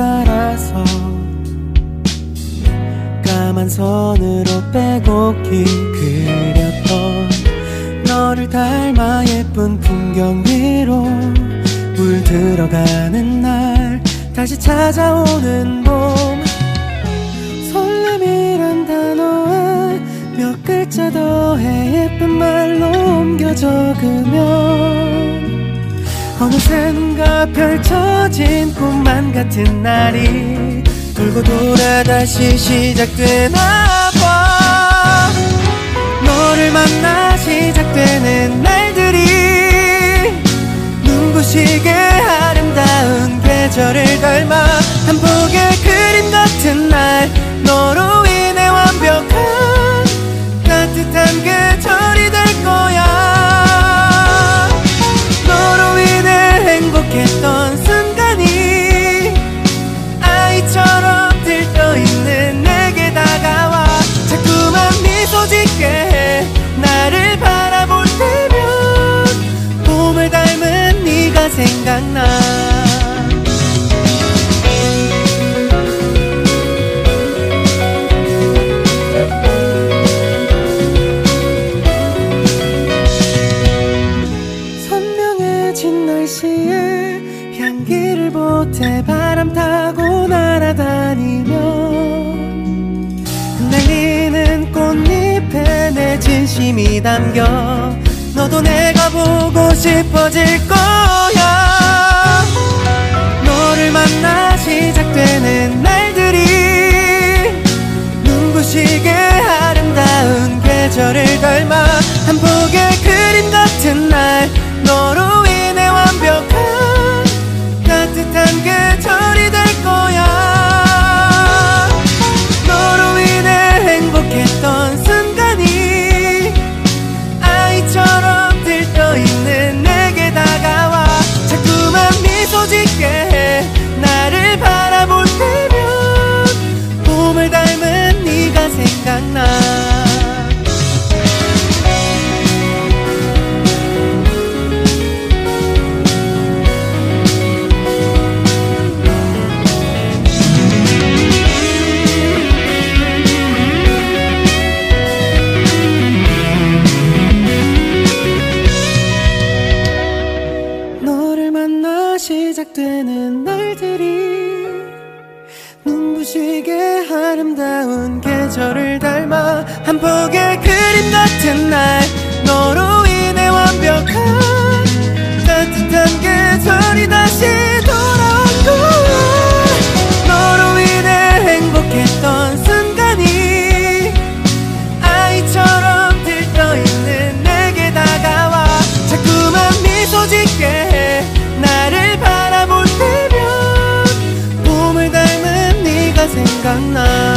말아서 까만 선으로 빼곡히 그렸던 너를 닮아 예쁜 풍경 위로 물 들어가는 날 다시 찾아오는 봄. 설렘이란 단어에 몇 글자 더해 예쁜 말로 옮겨 적으면 어느새 눈가 펼쳐진 꿈만 같은 날이 돌고 돌아 다시 시작되나 봐. 너를 만나 시작되는 날들이 눈부시게 아름다운 계절을 닮아 한 폭의 그림 같은 날 너로 생각나. 선명해진 날씨에 향기를 보태 바람 타고 날아다니며 흩날리는 꽃잎에 내 진심이 담겨 너도 내가 보고 싶어질 거 계절을 닮아 날들이 눈부시게 아름다운 계절을 닮아 한 폭의 그림 같은 날 너로 인해 완벽한 따뜻한 계절이 다시 바라